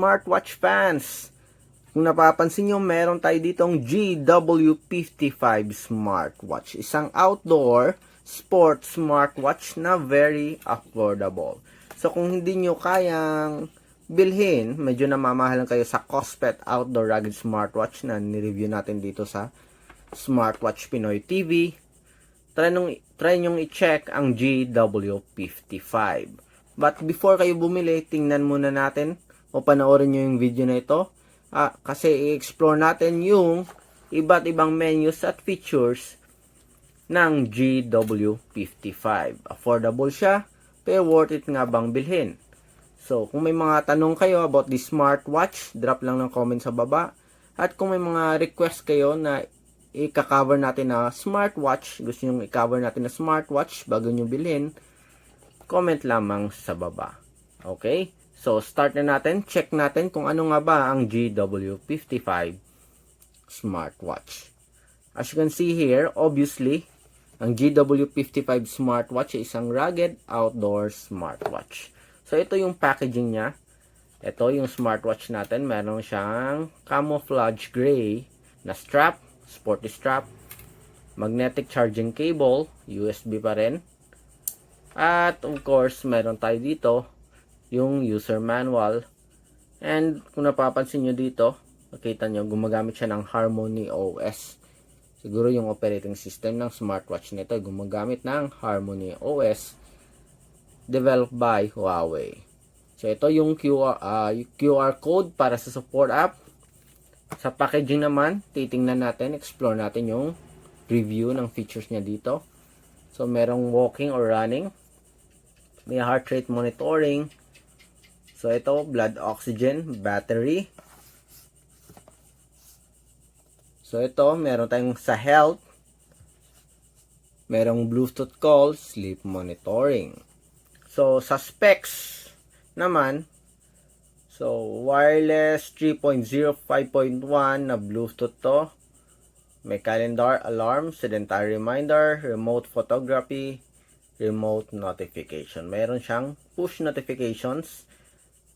smartwatch fans. Kung napapansin nyo, meron tayo ditong GW55 smartwatch. Isang outdoor sports smartwatch na very affordable. So kung hindi nyo kayang bilhin, medyo namamahalan kayo sa Cospet Outdoor Rugged Smartwatch na nireview natin dito sa Smartwatch Pinoy TV. Try, nung, try nyong i-check ang GW55. But before kayo bumili, tingnan muna natin o panoorin nyo yung video na ito. Ah, kasi i-explore natin yung iba't ibang menus at features ng GW55. Affordable siya, pero worth it nga bang bilhin? So, kung may mga tanong kayo about this smartwatch, drop lang ng comment sa baba. At kung may mga request kayo na i-cover natin na smartwatch, gusto nyo i-cover natin na smartwatch bago nyo bilhin, comment lamang sa baba. Okay? So, start na natin. Check natin kung ano nga ba ang GW55 smartwatch. As you can see here, obviously, ang GW55 smartwatch ay isang rugged outdoor smartwatch. So, ito yung packaging niya. Ito yung smartwatch natin. Meron siyang camouflage gray na strap, sporty strap, magnetic charging cable, USB pa rin. At of course, meron tayo dito yung user manual. And kung napapansin nyo dito, makita nyo, gumagamit siya ng Harmony OS. Siguro yung operating system ng smartwatch nito gumagamit ng Harmony OS developed by Huawei. So ito yung QR, ah, yung QR code para sa support app. Sa packaging naman, titingnan natin, explore natin yung review ng features niya dito. So merong walking or running. May heart rate monitoring. So ito, blood oxygen, battery. So ito, meron tayong sa health. Merong Bluetooth call, sleep monitoring. So sa specs naman, so wireless 3.0 5.1 na Bluetooth to. May calendar, alarm, sedentary reminder, remote photography, remote notification. Meron siyang push notifications,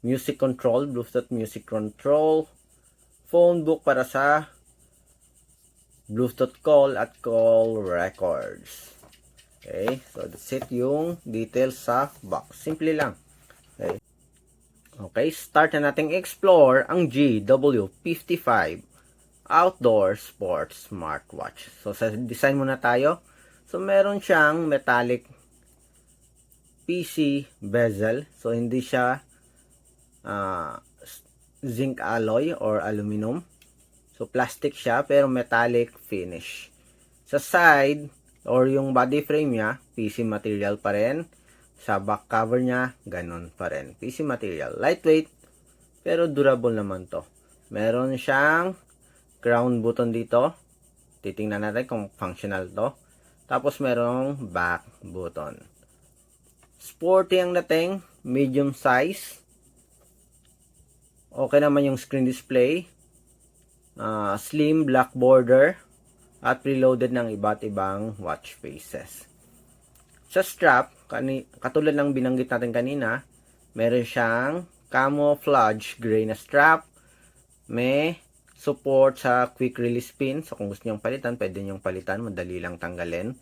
music control, Bluetooth music control, phone book para sa Bluetooth call at call records. Okay, so that's it yung details sa box. Simple lang. Okay. Okay, start na nating explore ang GW55 Outdoor Sports Smartwatch. So sa design muna tayo. So meron siyang metallic PC bezel. So hindi siya ah, zinc alloy or aluminum. So plastic siya pero metallic finish. Sa side or yung body frame niya, PC material pa rin. Sa back cover niya, ganun pa rin. PC material. Lightweight, pero durable naman to. Meron siyang ground button dito. Titingnan natin kung functional to. Tapos merong back button. Sporty ang dating, medium size. Okay naman yung screen display. Ah, slim black border at preloaded ng iba't ibang watch faces. Sa strap, kani, katulad ng binanggit natin kanina, meron siyang camouflage gray na strap. May support sa quick release pin. So kung gusto nyong palitan, pwede nyong palitan. Madali lang tanggalin.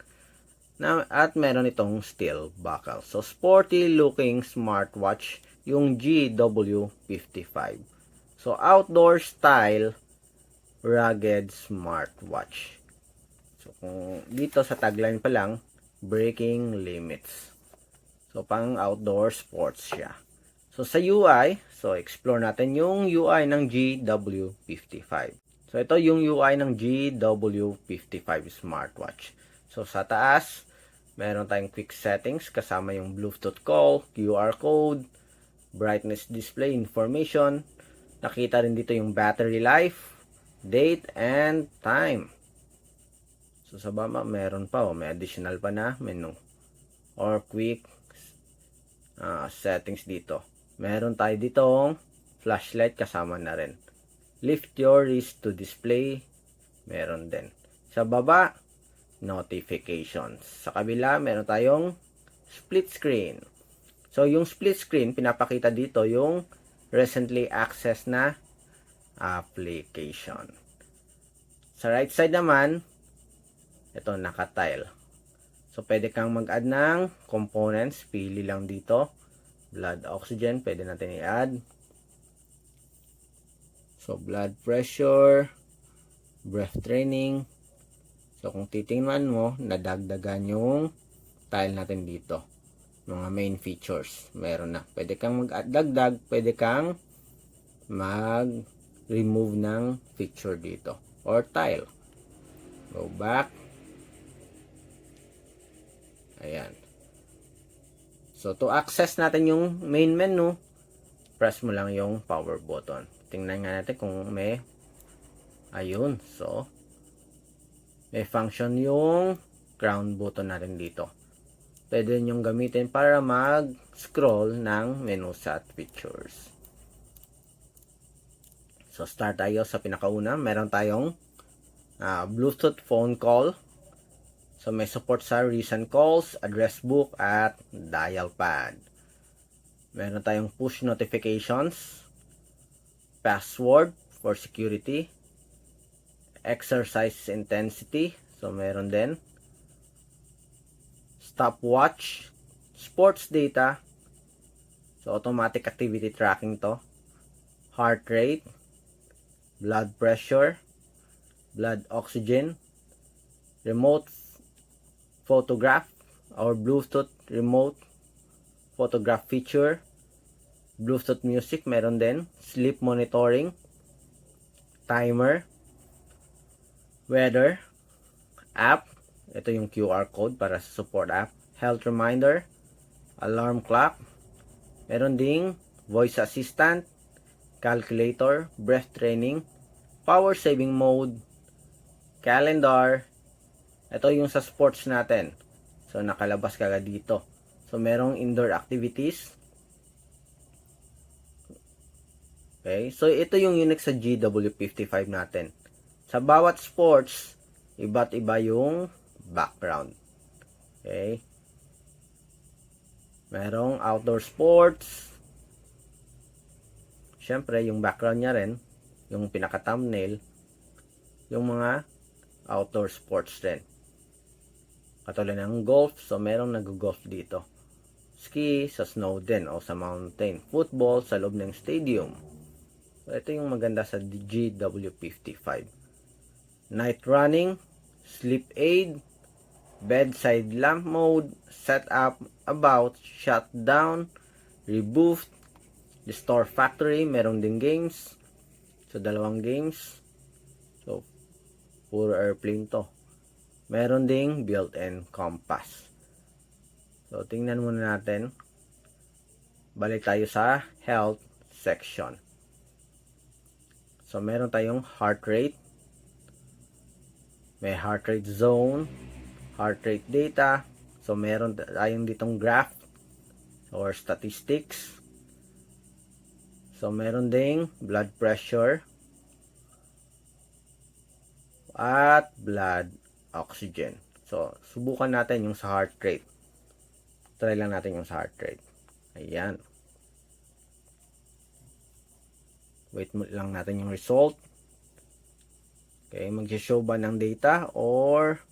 Na, at meron itong steel buckle. So sporty looking smartwatch yung GW55. So outdoor style rugged smartwatch. So, kung dito sa tagline pa lang, breaking limits. So, pang outdoor sports siya. So, sa UI, so, explore natin yung UI ng GW55. So, ito yung UI ng GW55 smartwatch. So, sa taas, meron tayong quick settings kasama yung Bluetooth call, QR code, brightness display information. Nakita rin dito yung battery life, date, and time. So, sa baba, meron pa. Oh, may additional pa na menu. Or quick ah, settings dito. Meron tayo ditong flashlight kasama na rin. Lift your wrist to display. Meron din. Sa baba, notifications. Sa kabila, meron tayong split screen. So, yung split screen, pinapakita dito yung recently accessed na application. Sa right side naman, ito naka-tile. So, pwede kang mag-add ng components. Pili lang dito. Blood oxygen, pwede natin i-add. So, blood pressure, breath training. So, kung titingnan mo, nadagdagan yung tile natin dito. Mga main features. Meron na. Pwede kang mag-dagdag, pwede kang mag-remove ng feature dito. Or tile. Go back. Ayan. So, to access natin yung main menu, press mo lang yung power button. Tingnan nga natin kung may ayun. So, may function yung ground button natin dito. Pwede nyong gamitin para mag-scroll ng menu sa pictures. So, start tayo sa pinakauna. Meron tayong ah, Bluetooth phone call. So, may support sa recent calls, address book, at dial pad. Meron tayong push notifications, password for security, exercise intensity. So, meron din. Stopwatch, sports data. So, automatic activity tracking to. Heart rate, blood pressure, blood oxygen, remote photograph or Bluetooth remote photograph feature, Bluetooth music, meron din, sleep monitoring, timer, weather, app, ito yung QR code para sa support app, health reminder, alarm clock, meron ding voice assistant, calculator, breath training, power saving mode, calendar, ito yung sa sports natin. So, nakalabas ka dito. So, merong indoor activities. Okay. So, ito yung unique sa GW55 natin. Sa bawat sports, iba't iba yung background. Okay. Merong outdoor sports. Siyempre, yung background niya rin, yung pinaka-thumbnail, yung mga outdoor sports din. Katulad ng golf, so merong nag-golf dito. Ski sa snow din o sa mountain. Football sa loob ng stadium. So, ito yung maganda sa GW55. Night running, sleep aid, bedside lamp mode, setup, about, shutdown, reboot, restore factory, meron din games. So, dalawang games. So, puro airplane to. Meron ding built-in compass. So, tingnan muna natin. Balik tayo sa health section. So, meron tayong heart rate. May heart rate zone. Heart rate data. So, meron tayong ditong graph or statistics. So, meron ding blood pressure at blood oxygen. So, subukan natin yung sa heart rate. Try lang natin yung sa heart rate. Ayan. Wait lang natin yung result. Okay, mag-show ba ng data or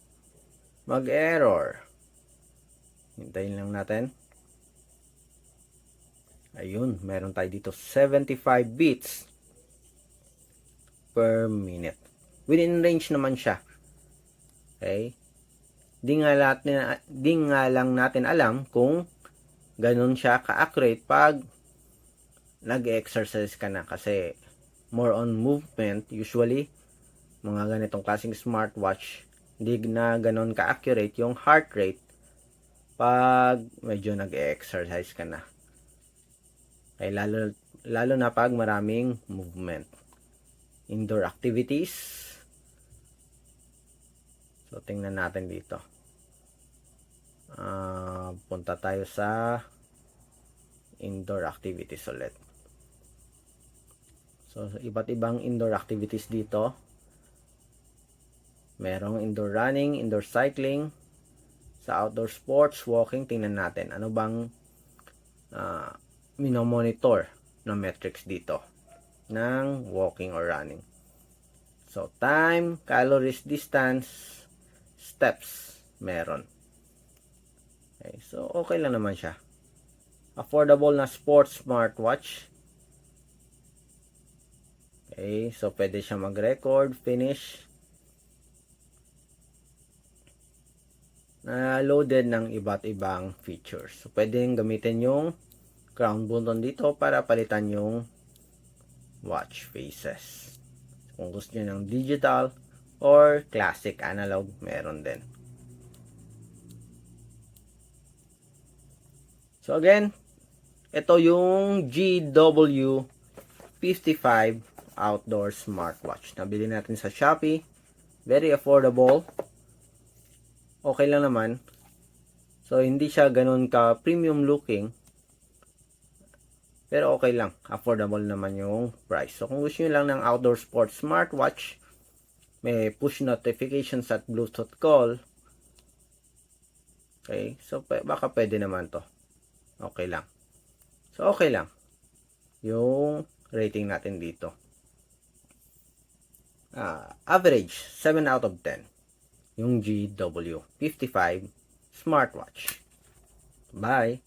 mag-error? Hintayin lang natin. Ayun, meron tayo dito 75 beats per minute. Within range naman siya. Okay? Di nga, natin, di nga lang natin alam kung ganun siya ka-accurate pag nag-exercise ka na kasi more on movement usually mga ganitong klaseng smartwatch hindi na ganun ka-accurate yung heart rate pag medyo nag-exercise ka na kaya lalo, lalo na pag maraming movement indoor activities So, tingnan natin dito. Uh, punta tayo sa indoor activities ulit. So, iba't ibang indoor activities dito. Merong indoor running, indoor cycling, sa outdoor sports, walking, tingnan natin. Ano bang uh, minomonitor? na metrics dito ng walking or running. So, time, calories, distance, steps, meron. Okay, so okay lang naman siya. Affordable na sports smartwatch. Okay, so pwede siya mag-record, finish. Na loaded ng iba't ibang features. So pwedeng gamitin yung crown button dito para palitan yung watch faces. Kung gusto niyo ng digital or classic analog, meron din. So again, ito yung GW55 outdoor smartwatch. Nabili natin sa Shopee. Very affordable. Okay lang naman. So hindi siya ganun ka premium looking. Pero okay lang. Affordable naman yung price. So kung gusto niyo lang ng outdoor sports smartwatch, may push notifications at Bluetooth call. Okay, so baka pwede naman to. Okay lang. So okay lang. Yung rating natin dito. Ah, average 7 out of 10. Yung GW55 smartwatch. Bye.